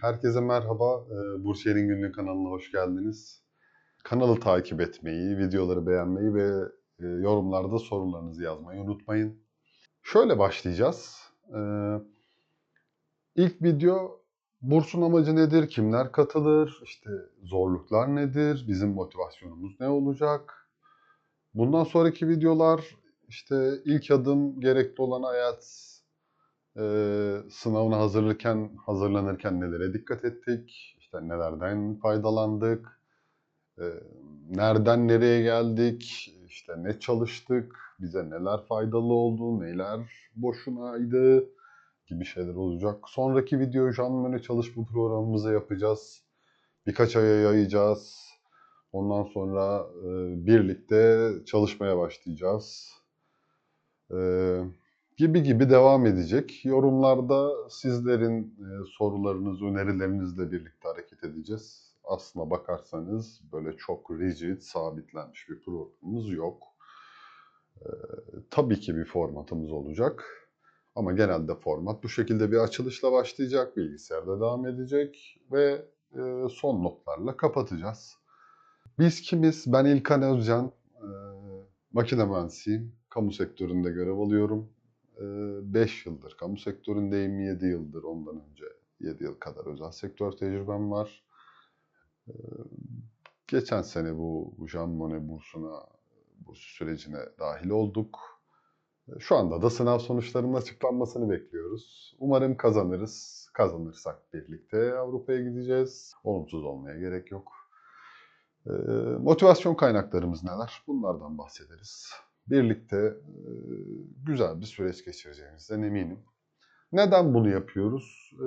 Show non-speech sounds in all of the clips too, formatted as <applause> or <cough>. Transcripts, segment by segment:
Herkese merhaba. Ee, Bursiyer'in Günlüğü kanalına hoş geldiniz. Kanalı takip etmeyi, videoları beğenmeyi ve e, yorumlarda sorularınızı yazmayı unutmayın. Şöyle başlayacağız. Ee, İlk video bursun amacı nedir, kimler katılır, işte zorluklar nedir, bizim motivasyonumuz ne olacak. Bundan sonraki videolar işte ilk adım gerekli olan hayat e, sınavına hazırlanırken hazırlanırken nelere dikkat ettik, işte nelerden faydalandık, e, nereden nereye geldik, işte ne çalıştık, bize neler faydalı oldu, neler boşunaydı gibi şeyler olacak. Sonraki video Janmöne çalışma programımızı yapacağız. Birkaç aya yayacağız. Ondan sonra e, birlikte çalışmaya başlayacağız. E, gibi gibi devam edecek. Yorumlarda sizlerin e, sorularınız, önerilerinizle birlikte hareket edeceğiz. Aslına bakarsanız böyle çok rigid, sabitlenmiş bir programımız yok. E, tabii ki bir formatımız olacak. Ama genelde format bu şekilde bir açılışla başlayacak, bilgisayarda devam edecek ve e, son notlarla kapatacağız. Biz kimiz? Ben İlkan Özcan, e, makine mühendisiyim. Kamu sektöründe görev alıyorum. 5 e, yıldır kamu sektöründeyim, 7 yıldır ondan önce 7 yıl kadar özel sektör tecrübem var. Geçen sene bu Jean Monnet bursuna, burs sürecine dahil olduk. Şu anda da sınav sonuçlarının açıklanmasını bekliyoruz. Umarım kazanırız. Kazanırsak birlikte Avrupa'ya gideceğiz. Olumsuz olmaya gerek yok. Motivasyon kaynaklarımız neler? Bunlardan bahsederiz. Birlikte e, güzel bir süreç geçireceğimizden eminim. Neden bunu yapıyoruz? Ee,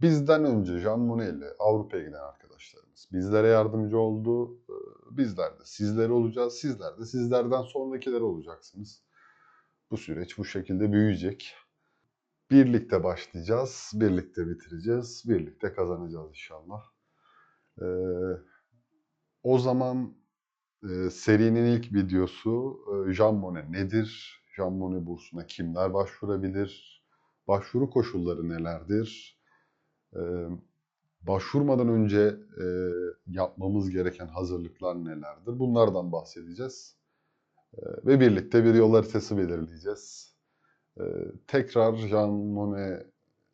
bizden önce Jean Monnet Avrupa'ya giden arkadaşlarımız bizlere yardımcı oldu. Ee, bizler de sizlere olacağız. Sizler de sizlerden sonrakiler olacaksınız. Bu süreç bu şekilde büyüyecek. Birlikte başlayacağız, birlikte bitireceğiz, birlikte kazanacağız inşallah. Ee, o zaman serinin ilk videosu e, Jean Monnet nedir? Jean Monnet bursuna kimler başvurabilir? Başvuru koşulları nelerdir? Başvurmadan önce yapmamız gereken hazırlıklar nelerdir? Bunlardan bahsedeceğiz. Ve birlikte bir yol haritası belirleyeceğiz. Tekrar Jean Monnet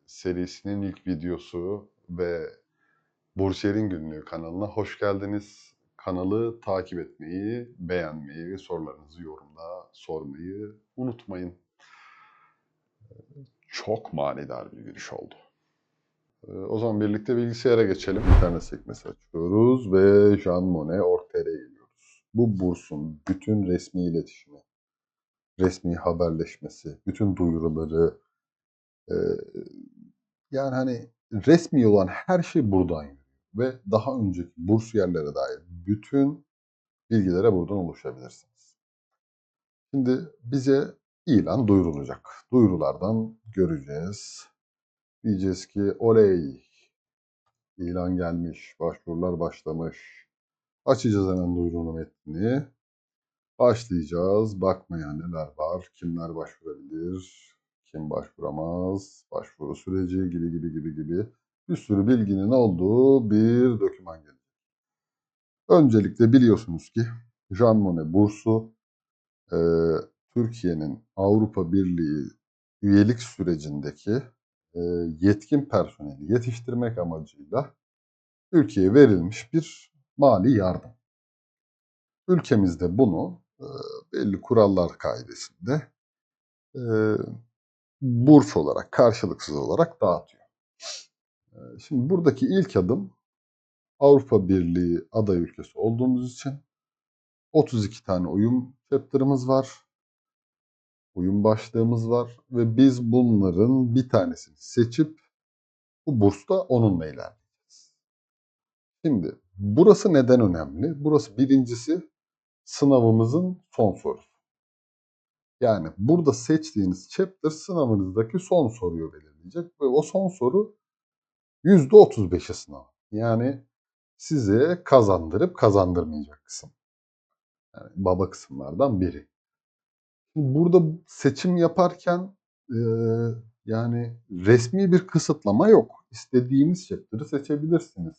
serisinin ilk videosu ve Bursiyer'in Günlüğü kanalına hoş geldiniz. Kanalı takip etmeyi, beğenmeyi, sorularınızı yorumda sormayı unutmayın. Ee, çok manidar bir giriş oldu. O zaman birlikte bilgisayara geçelim. İnternet sekmesi açıyoruz ve Jean Monnet ortaya geliyor bu bursun bütün resmi iletişimi, resmi haberleşmesi, bütün duyuruları, e, yani hani resmi olan her şey buradan yürüyor. Ve daha önceki burs yerlere dair bütün bilgilere buradan ulaşabilirsiniz. Şimdi bize ilan duyurulacak. Duyurulardan göreceğiz. Diyeceğiz ki oley ilan gelmiş, başvurular başlamış, Açacağız hemen duyurunu metnini. Başlayacağız. Bakmaya neler var, kimler başvurabilir, kim başvuramaz, başvuru süreci gibi gibi gibi gibi bir sürü bilginin olduğu bir doküman gelecek. Öncelikle biliyorsunuz ki Jean Monnet bursu e, Türkiye'nin Avrupa Birliği üyelik sürecindeki e, yetkin personeli yetiştirmek amacıyla ülkeye verilmiş bir mali yardım. Ülkemizde bunu e, belli kurallar kaidesinde e, burs olarak, karşılıksız olarak dağıtıyor. E, şimdi buradaki ilk adım Avrupa Birliği aday ülkesi olduğumuz için 32 tane uyum chapter'ımız var. Uyum başlığımız var ve biz bunların bir tanesini seçip bu bursta onunla ilerleyeceğiz. Şimdi Burası neden önemli? Burası birincisi sınavımızın son sorusu. Yani burada seçtiğiniz chapter sınavınızdaki son soruyu belirleyecek ve o son soru %35'i sınav. Yani size kazandırıp kazandırmayacak kısım. Yani baba kısımlardan biri. Burada seçim yaparken Yani resmi bir kısıtlama yok. İstediğiniz chapter'ı seçebilirsiniz.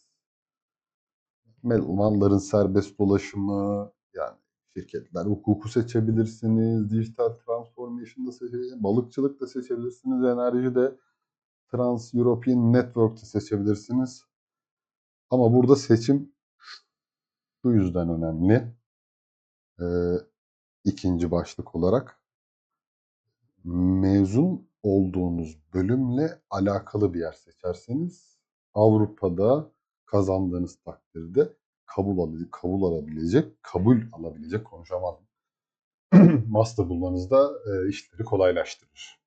Mal- Malların serbest dolaşımı, yani şirketler hukuku seçebilirsiniz, dijital transformation'da seçebilirsiniz, balıkçılık da seçebilirsiniz, enerji de Trans European Network'te seçebilirsiniz. Ama burada seçim şu yüzden önemli. Ee, ikinci başlık olarak mezun olduğunuz bölümle alakalı bir yer seçerseniz Avrupa'da kazandığınız takdirde kabul alabilecek, kabul alabilecek, kabul alabilecek konuşamadım. <clears throat> Master bulmanız da e, işleri kolaylaştırır.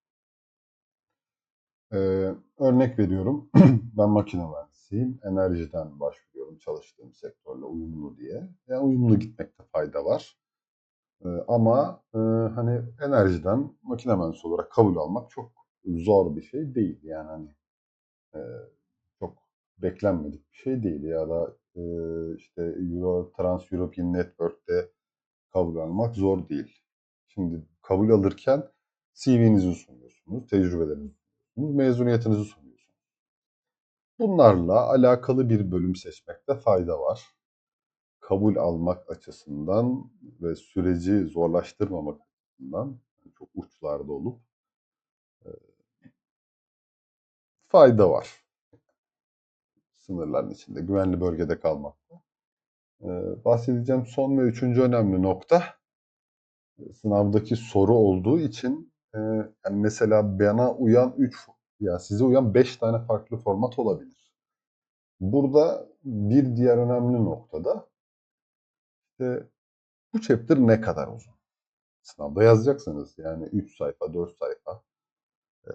E, örnek veriyorum. <clears throat> ben makine mühendisiyim. Enerjiden başvuruyorum çalıştığım sektörle uyumlu diye. Yani uyumlu gitmekte fayda var. E, ama e, hani enerjiden makine mühendisi olarak kabul almak çok zor bir şey değil. Yani hani e, çok beklenmedik bir şey değil ya da e, işte Euro, Trans European Network'te kabul almak zor değil. Şimdi kabul alırken CV'nizi sunuyorsunuz, tecrübelerinizi sunuyorsunuz, mezuniyetinizi sunuyorsunuz. Bunlarla alakalı bir bölüm seçmekte fayda var. Kabul almak açısından ve süreci zorlaştırmamak açısından çok uçlarda olup e, fayda var. Sınırların içinde, güvenli bölgede kalmakta. E, bahsedeceğim son ve üçüncü önemli nokta sınavdaki soru olduğu için e, yani mesela bana uyan 3 ya size uyan 5 tane farklı format olabilir. Burada bir diğer önemli noktada işte bu chapter ne kadar uzun? Sınavda yazacaksınız yani 3 sayfa, 4 sayfa. E,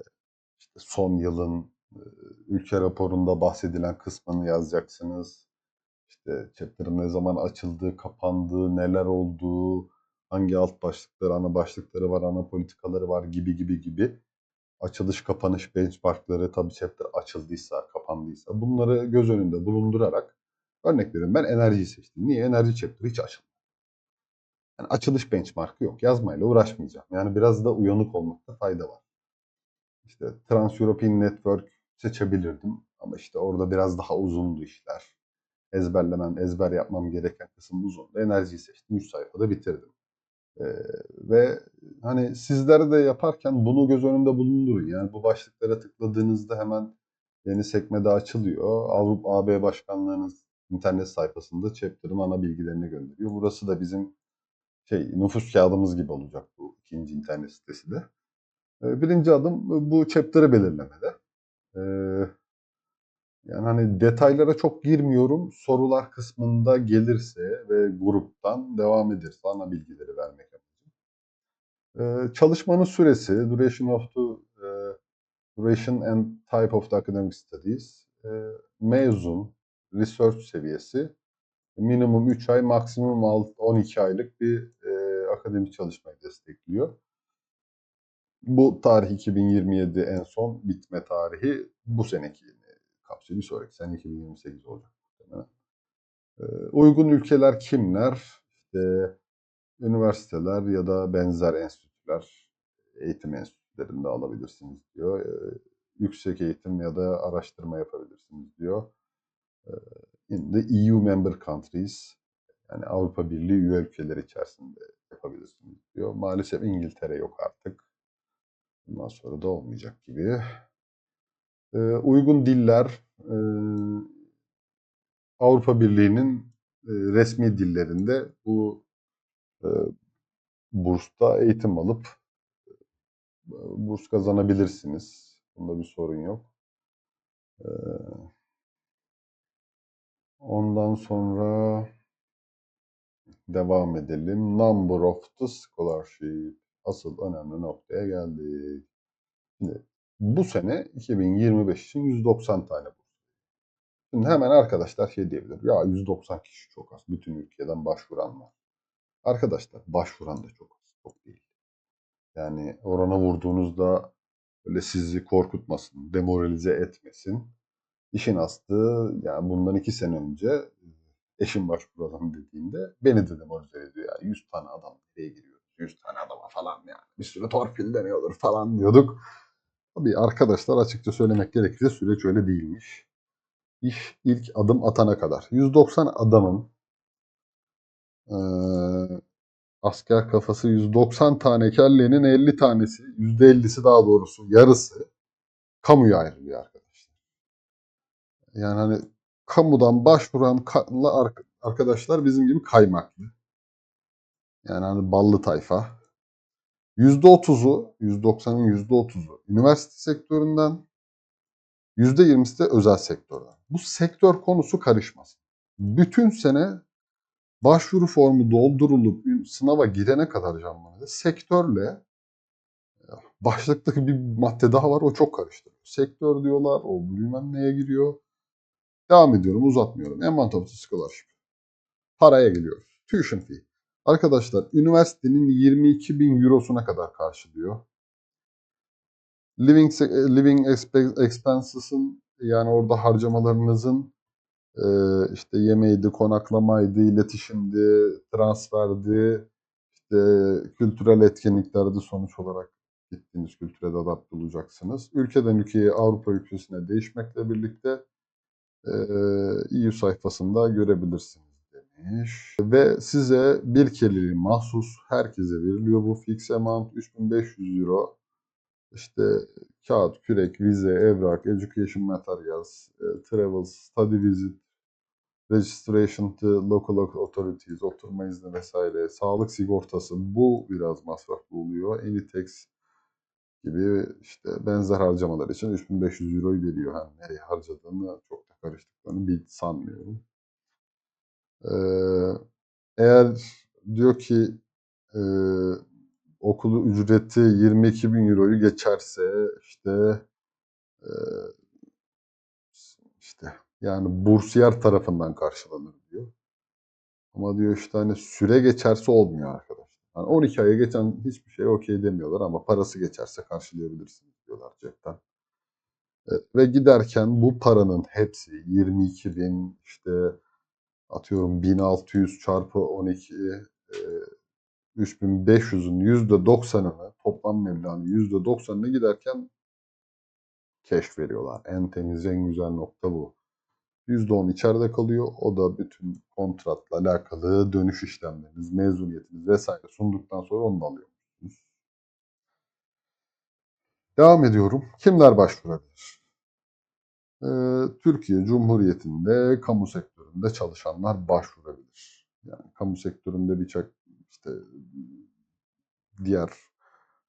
işte son yılın e, ülke raporunda bahsedilen kısmını yazacaksınız. İşte chapter'ın ne zaman açıldığı, kapandığı, neler olduğu, hangi alt başlıkları, ana başlıkları var, ana politikaları var gibi gibi gibi. Açılış, kapanış, benchmarkları tabii chapter açıldıysa, kapandıysa bunları göz önünde bulundurarak örnek veriyorum ben enerjiyi seçtim. Niye? Enerji chapter hiç açılmadı. Yani açılış benchmarkı yok. Yazmayla uğraşmayacağım. Yani biraz da uyanık olmakta fayda var. İşte Trans European Network seçebilirdim. Ama işte orada biraz daha uzundu işler. Ezberlemem, ezber yapmam gereken kısım uzundu. Enerjiyi seçtim. 3 sayfada bitirdim. Ee, ve hani sizler de yaparken bunu göz önünde bulundurun. Yani bu başlıklara tıkladığınızda hemen yeni sekmede açılıyor. Avrupa AB Başkanlığınız internet sayfasında chapter'ın ana bilgilerini gönderiyor. Burası da bizim şey nüfus kağıdımız gibi olacak bu ikinci internet sitesi de. Birinci adım bu chapter'ı belirlemede. Yani hani detaylara çok girmiyorum. Sorular kısmında gelirse ve gruptan devam ederse ana bilgileri vermek amacım. Ee, çalışmanın süresi, duration of the e, duration and type of the academic studies, e, mezun, research seviyesi, minimum 3 ay, maksimum 12 aylık bir e, akademik çalışmayı destekliyor. Bu tarih 2027 en son bitme tarihi bu seneki kapsıyor. Bir sonraki sene 2028 olacak. Ee, uygun ülkeler kimler? İşte üniversiteler ya da benzer enstitüler, eğitim enstitülerinde alabilirsiniz diyor. Ee, yüksek eğitim ya da araştırma yapabilirsiniz diyor. Ee, EU member countries, yani Avrupa Birliği üye ülkeleri içerisinde yapabilirsiniz diyor. Maalesef İngiltere yok artık. Bundan sonra da olmayacak gibi. Ee, uygun diller e, Avrupa Birliği'nin e, resmi dillerinde bu e, bursta eğitim alıp e, burs kazanabilirsiniz. Bunda bir sorun yok. E, ondan sonra devam edelim. Number of the scholarship. Asıl önemli noktaya geldik. Şimdi bu sene 2025 için 190 tane burs. Şimdi hemen arkadaşlar şey diyebilir. Ya 190 kişi çok az. Bütün ülkeden başvuran var. Arkadaşlar başvuran da çok az. Çok değil. Yani orana vurduğunuzda öyle sizi korkutmasın, demoralize etmesin. İşin aslı yani bundan iki sene önce eşim başvuralım dediğinde beni de demoralize ediyor. Ya 100 tane adam nereye giriyor? 100 tane adama falan yani. Bir sürü torpil deniyordur falan diyorduk. Tabii arkadaşlar açıkça söylemek gerekirse süreç öyle değilmiş. İş ilk adım atana kadar. 190 adamın eee, asker kafası 190 tane kellenin 50 tanesi, %50'si daha doğrusu yarısı kamuya ayrılıyor arkadaşlar. Yani hani kamudan başvuran ka- ar- arkadaşlar bizim gibi kaymaklı. Yani hani ballı tayfa. %30'u, 190'ın %30'u üniversite sektöründen, %20'si de özel sektörden. Bu sektör konusu karışmasın. Bütün sene başvuru formu doldurulup sınava girene kadar canlanıyor. Sektörle başlıktaki bir madde daha var o çok karıştırıyor. Sektör diyorlar o bilmem neye giriyor. Devam ediyorum uzatmıyorum. Of the scholarship. Paraya geliyoruz. Tuition fee. Arkadaşlar üniversitenin 22 bin eurosuna kadar karşılıyor. Living, living expe- expenses'ın yani orada harcamalarınızın e, işte yemeğiydi, konaklamaydı, iletişimdi, transferdi, işte kültürel etkinliklerdi sonuç olarak gittiğiniz kültüre de adapte olacaksınız. Ülkeden ülkeye Avrupa ülkesine değişmekle birlikte e, EU sayfasında görebilirsiniz demiş. Ve size bir kelime mahsus herkese veriliyor bu fix amount 3500 euro. İşte kağıt, kürek, vize, evrak, education materials, e, travel, study visit, registration to local authorities, oturma izni vesaire, sağlık sigortası bu biraz masraflı oluyor. Any tax gibi işte benzer harcamalar için 3500 euroyu veriyor. Yani nereye harcadığını çok da karıştıklarını bir sanmıyorum. Eğer diyor ki e, okulu ücreti 22 bin euroyu geçerse işte e, işte yani bursiyer tarafından karşılanır diyor. Ama diyor işte hani süre geçerse olmuyor arkadaşlar. Yani 12 aya geçen hiçbir şey okey demiyorlar ama parası geçerse karşılayabilirsiniz diyorlar cepten. E, ve giderken bu paranın hepsi 22 bin işte atıyorum 1600 çarpı 12 e, 3500'ün %90'ını toplam meblağın %90'ını giderken keş veriyorlar. En temiz en güzel nokta bu. %10 içeride kalıyor. O da bütün kontratla alakalı dönüş işlemleriniz, mezuniyetiniz vesaire sunduktan sonra onu da alıyorsunuz. Devam ediyorum. Kimler başvurabilir? Ee, Türkiye Cumhuriyeti'nde kamu sektöründe çalışanlar başvurabilir. Yani kamu sektöründe birçok işte diğer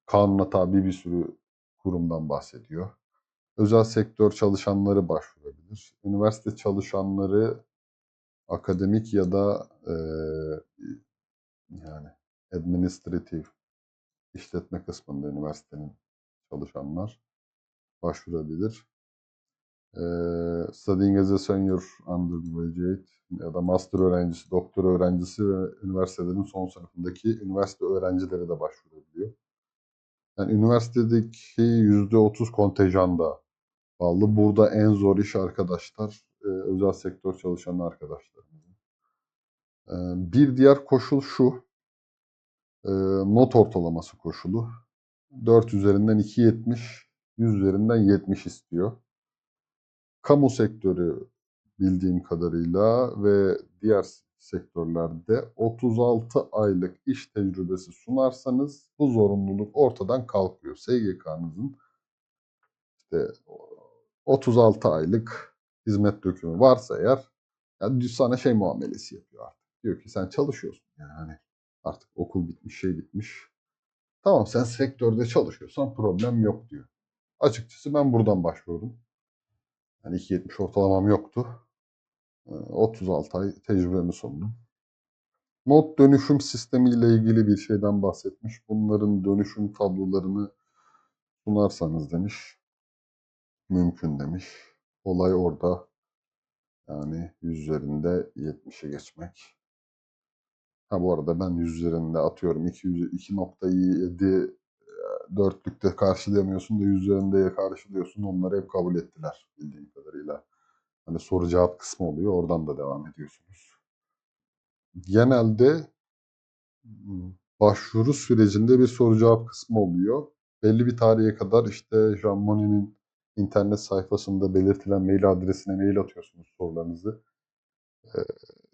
kanuna tabi bir sürü kurumdan bahsediyor. Özel sektör çalışanları başvurabilir. Üniversite çalışanları akademik ya da e, yani administratif işletme kısmında üniversitenin çalışanlar başvurabilir. Studying as a senior undergraduate ya da master öğrencisi, doktor öğrencisi ve üniversitelerin son sınıfındaki üniversite öğrencileri de başvurabiliyor. Yani üniversitedeki %30 kontenjanda bağlı. Burada en zor iş arkadaşlar özel sektör çalışan arkadaşlar. Bir diğer koşul şu. Not ortalaması koşulu. 4 üzerinden 2.70, 100 üzerinden 70 istiyor. Kamu sektörü bildiğim kadarıyla ve diğer sektörlerde 36 aylık iş tecrübesi sunarsanız bu zorunluluk ortadan kalkıyor. SGK'nızın işte 36 aylık hizmet dökümü varsa eğer yani sana şey muamelesi yapıyor artık. Diyor ki sen çalışıyorsun yani hani artık okul bitmiş şey bitmiş. Tamam sen sektörde çalışıyorsan problem yok diyor. Açıkçası ben buradan başvurdum. Yani 2.70 ortalamam yoktu. 36 ay tecrübemi sundum. Not dönüşüm sistemiyle ilgili bir şeyden bahsetmiş. Bunların dönüşüm tablolarını sunarsanız demiş. Mümkün demiş. Olay orada. Yani 100 üzerinde 70'e geçmek. Ha bu arada ben 100 üzerinde atıyorum 200 2.7 dörtlükte karşılayamıyorsun da 100 üzerinde karşılıyorsun. Onları hep kabul ettiler bildiğim kadarıyla. Hani soru cevap kısmı oluyor. Oradan da devam ediyorsunuz. Genelde başvuru sürecinde bir soru cevap kısmı oluyor. belli bir tarihe kadar işte Jean Monnet'in internet sayfasında belirtilen mail adresine mail atıyorsunuz sorularınızı. Ee,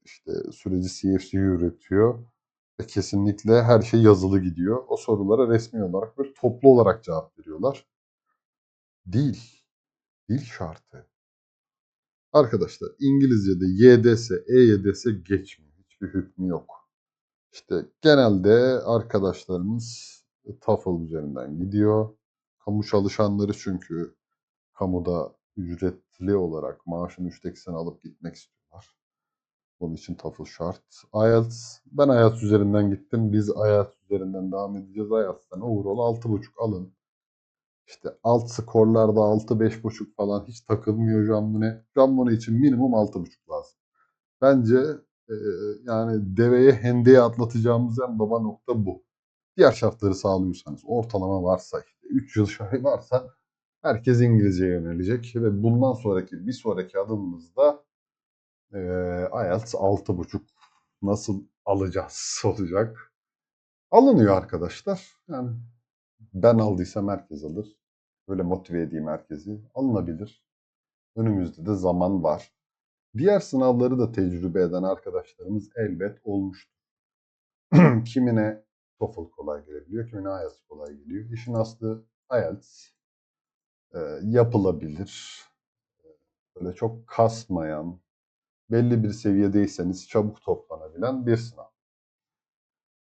işte süreci CFC üretiyor. Ve kesinlikle her şey yazılı gidiyor. O sorulara resmi olarak ve toplu olarak cevap veriyorlar. Dil. Dil şartı. Arkadaşlar İngilizce'de YDS, EYDS geçmiyor. Hiçbir hükmü yok. İşte genelde arkadaşlarımız TOEFL üzerinden gidiyor. Kamu çalışanları çünkü kamuda ücretli olarak maaşın üçte ikisini alıp gitmek istiyorlar. Bunun için TOEFL şart. IELTS, ben IELTS üzerinden gittim. Biz IELTS üzerinden devam edeceğiz. IELTS'ten overall 6.5 alın. İşte alt skorlarda 6-5.5 falan hiç takılmıyor Jambone. Jambone için minimum 6.5 lazım. Bence e, yani deveye hendeye atlatacağımız en baba nokta bu. Diğer şartları sağlıyorsanız ortalama varsa işte 3 yıl şahi varsa herkes İngilizceye yönelecek ve bundan sonraki bir sonraki adımımızda e, IELTS 6.5 nasıl alacağız <laughs> olacak. Alınıyor arkadaşlar. Yani ben aldıysam herkes alır. Böyle motive edeyim herkesi. Alınabilir. Önümüzde de zaman var. Diğer sınavları da tecrübe eden arkadaşlarımız elbet olmuştur. <clears throat> kimine TOEFL kolay gelebiliyor, kimine IELTS kolay geliyor. İşin aslı IELTS e, yapılabilir. Böyle çok kasmayan, belli bir seviyedeyseniz çabuk toplanabilen bir sınav.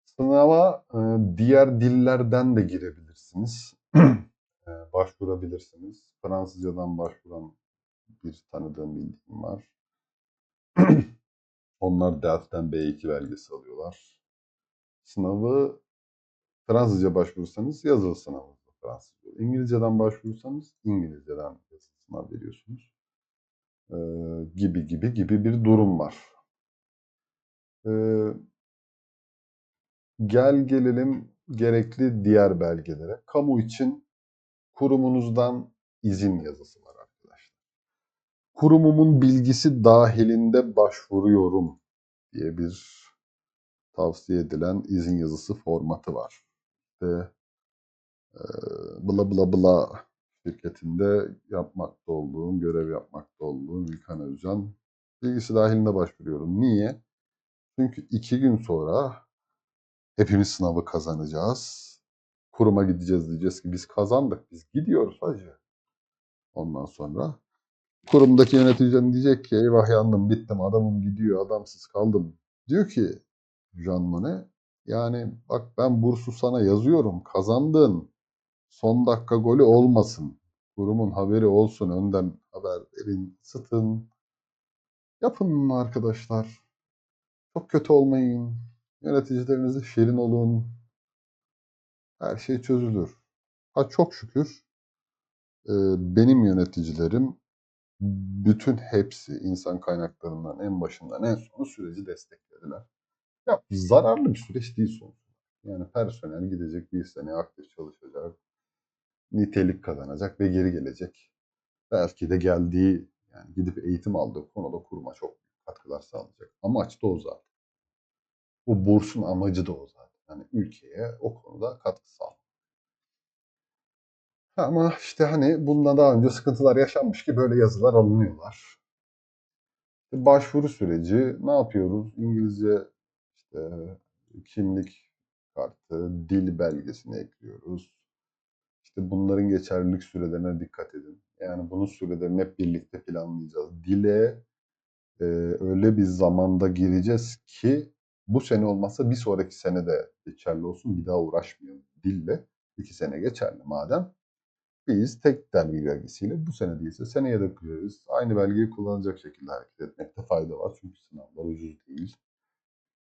Sınava e, diğer dillerden de girebilirsiniz. <clears throat> e, başvurabilirsiniz. Fransızcadan başvuran bir tanıdığım bildiğim var. <clears throat> Onlar Delft'ten B2 belgesi alıyorlar. Sınavı Fransızca başvurursanız yazılı sınavı Fransızca. İngilizceden başvurursanız İngilizceden yazılı sınav veriyorsunuz. Ee, gibi gibi gibi bir durum var. Ee, gel gelelim gerekli diğer belgelere. Kamu için kurumunuzdan izin yazısı var arkadaşlar. Kurumumun bilgisi dahilinde başvuruyorum diye bir tavsiye edilen izin yazısı formatı var. İşte e, bla bla bla şirketinde yapmakta olduğum, görev yapmakta olduğum İlkan Özcan bilgisi dahilinde başvuruyorum. Niye? Çünkü iki gün sonra hepimiz sınavı kazanacağız. Kuruma gideceğiz diyeceğiz ki biz kazandık, biz gidiyoruz hacı. Ondan sonra kurumdaki yöneticinin diyecek ki eyvah yandım bittim adamım gidiyor adamsız kaldım. Diyor ki Jean Monnet yani bak ben bursu sana yazıyorum kazandın. Son dakika golü olmasın. Kurumun haberi olsun önden haber verin sıtın. Yapın arkadaşlar. Çok kötü olmayın. Yöneticilerinize şirin olun. Her şey çözülür. Ha çok şükür e, benim yöneticilerim bütün hepsi insan kaynaklarından en başından en sonu süreci desteklediler. Ya zararlı bir süreç değil sonuçta. Yani personel gidecek bir sene aktif çalışacak, nitelik kazanacak ve geri gelecek. Belki de geldiği yani gidip eğitim aldığı konuda kuruma çok katkılar sağlayacak. Amaç da o zaten. Bu bursun amacı da o zaten. Yani ülkeye o konuda katkı sağlamak. Ama işte hani bundan daha önce sıkıntılar yaşanmış ki böyle yazılar alınıyorlar. Başvuru süreci ne yapıyoruz? İngilizce işte kimlik kartı, dil belgesini ekliyoruz. İşte bunların geçerlilik sürelerine dikkat edin. Yani bunun sürelerini hep birlikte planlayacağız. Dile e, öyle bir zamanda gireceğiz ki bu sene olmazsa bir sonraki sene de geçerli olsun. Bir daha uğraşmayalım dille. İki sene geçerli madem. Biz tek delgi belgesiyle bu sene değilse seneye de gireriz. Aynı belgeyi kullanacak şekilde hareket etmekte fayda var. Çünkü sınavlar ucuz değil.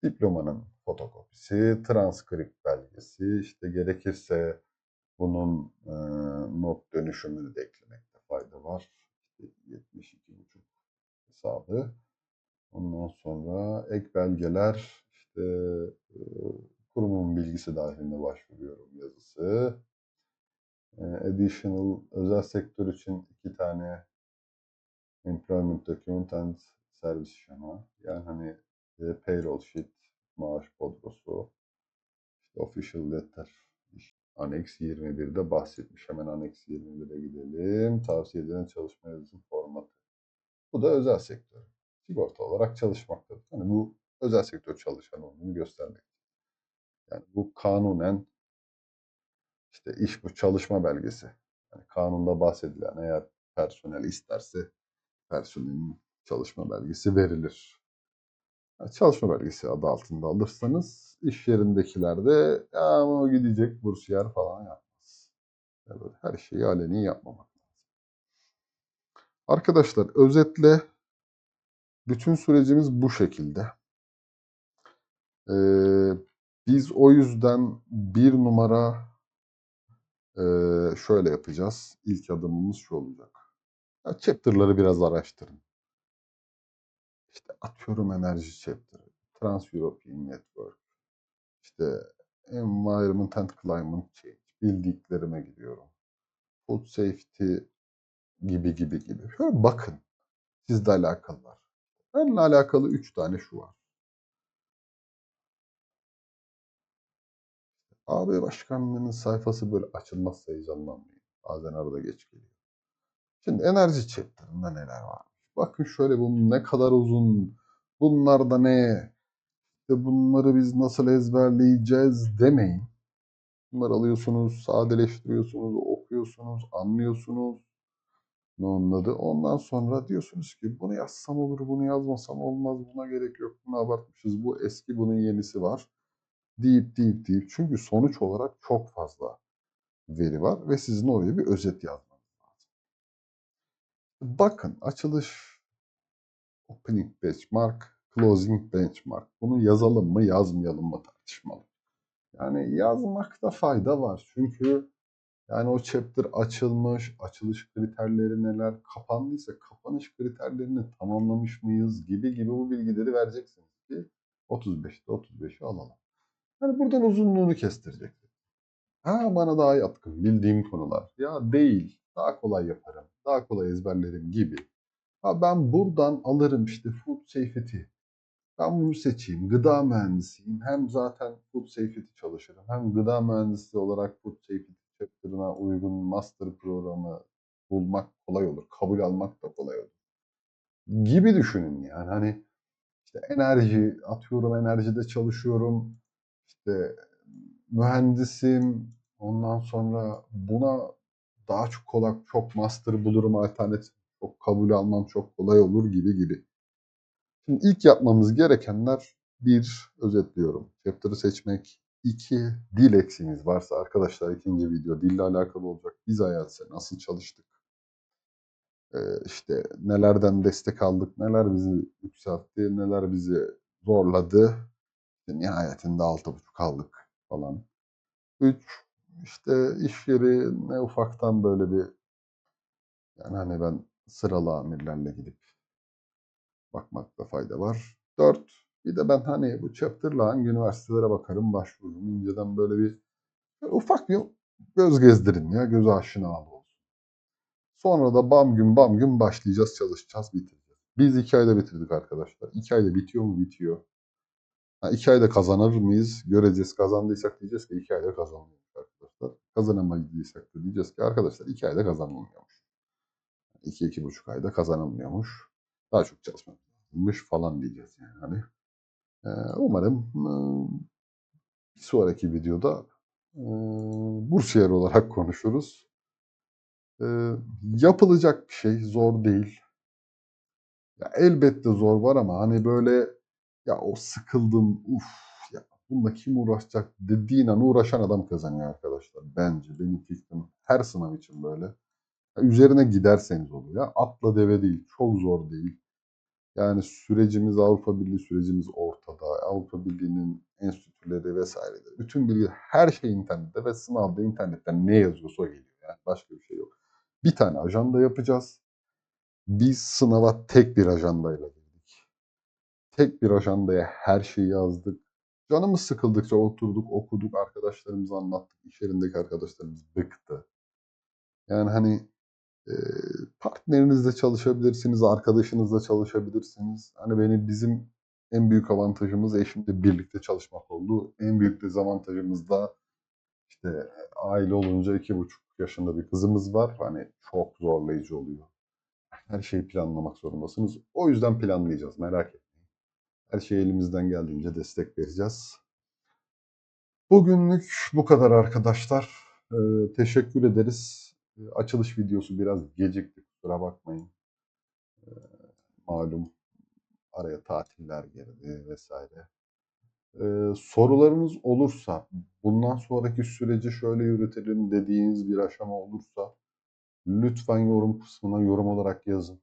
Diplomanın fotokopisi, transkript belgesi, işte gerekirse bunun e, not dönüşümünü de eklemekte fayda var. İşte 72,5 hesabı. Ondan sonra ek belgeler, işte e, kurumun bilgisi dahilinde başvuruyorum yazısı. E, additional özel sektör için iki tane employment document and servis şema. Yani hani e, payroll sheet, maaş bodrosu, işte official letter Aneks 21'de bahsetmiş. Hemen Aneks 21'e gidelim. Tavsiye edilen çalışma yazısı formatı. Bu da özel sektör. Sigorta olarak çalışmaktadır. Hani bu özel sektör çalışanı olduğunu göstermek. Yani bu kanunen işte iş bu çalışma belgesi. Yani kanunda bahsedilen eğer personel isterse personelin çalışma belgesi verilir. Çalışma belgesi adı altında alırsanız iş yerindekiler de ama o gidecek bursiyer falan yapmaz. Yani böyle her şeyi aleni yapmamak lazım. Arkadaşlar özetle bütün sürecimiz bu şekilde. Ee, biz o yüzden bir numara e, şöyle yapacağız. İlk adımımız şu olacak. Ya chapter'ları biraz araştırın. Atıyorum enerji chapter'ı, Trans-European Network, işte Environment and Climate Change, bildiklerime gidiyorum. Food Safety gibi gibi gibi. Şöyle bakın. Sizle alakalılar. Benimle alakalı üç tane şu var. AB Başkanlığı'nın sayfası böyle açılmazsa heyecanlanmayın. Bazen arada geç geliyor. Şimdi enerji chapter'ında neler var? Bakın şöyle bunun ne kadar uzun, bunlar da ne, işte bunları biz nasıl ezberleyeceğiz demeyin. Bunları alıyorsunuz, sadeleştiriyorsunuz, okuyorsunuz, anlıyorsunuz. Ne onun adı? Ondan sonra diyorsunuz ki bunu yazsam olur, bunu yazmasam olmaz, buna gerek yok, bunu abartmışız, bu eski, bunun yenisi var. Deyip deyip deyip. Çünkü sonuç olarak çok fazla veri var ve sizin oraya bir özet yazmanız. Bakın açılış opening benchmark, closing benchmark. Bunu yazalım mı yazmayalım mı tartışmalı. Yani yazmakta fayda var. Çünkü yani o chapter açılmış, açılış kriterleri neler, kapandıysa kapanış kriterlerini tamamlamış mıyız gibi gibi bu bilgileri vereceksiniz ki 35'te 35'i alalım. Yani buradan uzunluğunu kestirecek. Ha bana daha yatkın bildiğim konular. Ya değil. Daha kolay yaparım. Daha kolay ezberlerim gibi. Ha ben buradan alırım işte food safety. Ben bunu seçeyim. Gıda mühendisiyim. Hem zaten food safety çalışırım. Hem gıda mühendisliği olarak food safety chapter'ına uygun master programı bulmak kolay olur. Kabul almak da kolay olur. Gibi düşünün yani. Hani işte enerji, atıyorum enerjide çalışıyorum. İşte mühendisim. Ondan sonra buna daha çok kolay, çok master bulurum alternatif. Çok kabul almam çok kolay olur gibi gibi. Şimdi ilk yapmamız gerekenler bir, özetliyorum. Chapter'ı seçmek. iki dil eksiğiniz varsa arkadaşlar ikinci video dille alakalı olacak. Biz hayatsa nasıl çalıştık? Ee, işte nelerden destek aldık, neler bizi yükseltti, neler bizi zorladı. İşte nihayetinde altı buçuk aldık falan. Üç, işte iş yeri ne ufaktan böyle bir yani hani ben sıralı amirlerle gidip bakmakta fayda var. Dört, bir de ben hani bu chapter'la hangi üniversitelere bakarım başvururum. İnceden böyle bir böyle ufak bir göz gezdirin ya. Göz aşinalı olsun. Sonra da bam gün bam gün başlayacağız çalışacağız bitireceğiz. Biz iki ayda bitirdik arkadaşlar. İki ayda bitiyor mu? Bitiyor. Ha, iki ayda kazanır mıyız? Göreceğiz. Kazandıysak diyeceğiz ki iki ayda arkadaşlar. Kazanamadıysak da diyeceğiz ki arkadaşlar iki ayda kazanılmıyormuş. İki, iki buçuk ayda kazanılmıyormuş. Daha çok çalışmış falan diyeceğiz yani. Hani ee, umarım e, bir sonraki videoda e, bursiyer olarak konuşuruz. Yapılacak bir şey zor değil. Ya elbette zor var ama hani böyle ya o sıkıldım uf bununla kim uğraşacak dediğin an uğraşan adam kazanıyor arkadaşlar. Bence benim fikrim her sınav için böyle. Ya üzerine giderseniz oluyor. Ya atla deve değil. Çok zor değil. Yani sürecimiz Avrupa Birliği sürecimiz ortada. Avrupa Birliği'nin enstitüleri vesaireleri. Bütün bilgi her şey internette ve sınavda internetten ne yazıyorsa o geliyor. Yani başka bir şey yok. Bir tane ajanda yapacağız. Biz sınava tek bir ajandayla girdik. Tek bir ajandaya her şeyi yazdık. Canımız sıkıldıkça oturduk, okuduk, arkadaşlarımıza anlattık. İş yerindeki arkadaşlarımız bıktı. Yani hani e, partnerinizle çalışabilirsiniz, arkadaşınızla çalışabilirsiniz. Hani beni bizim en büyük avantajımız eşimle birlikte çalışmak oldu. En büyük dezavantajımız da İşte aile olunca iki buçuk yaşında bir kızımız var. Hani çok zorlayıcı oluyor. Her şeyi planlamak zorundasınız. O yüzden planlayacağız. Merak etmeyin. Her şeyi elimizden geldiğince destek vereceğiz. Bugünlük bu kadar arkadaşlar. Ee, teşekkür ederiz. Ee, açılış videosu biraz gecikti. Kusura bakmayın. Ee, malum araya tatiller girdi vesaire. Ee, sorularınız olursa, bundan sonraki süreci şöyle yürütelim dediğiniz bir aşama olursa lütfen yorum kısmına yorum olarak yazın.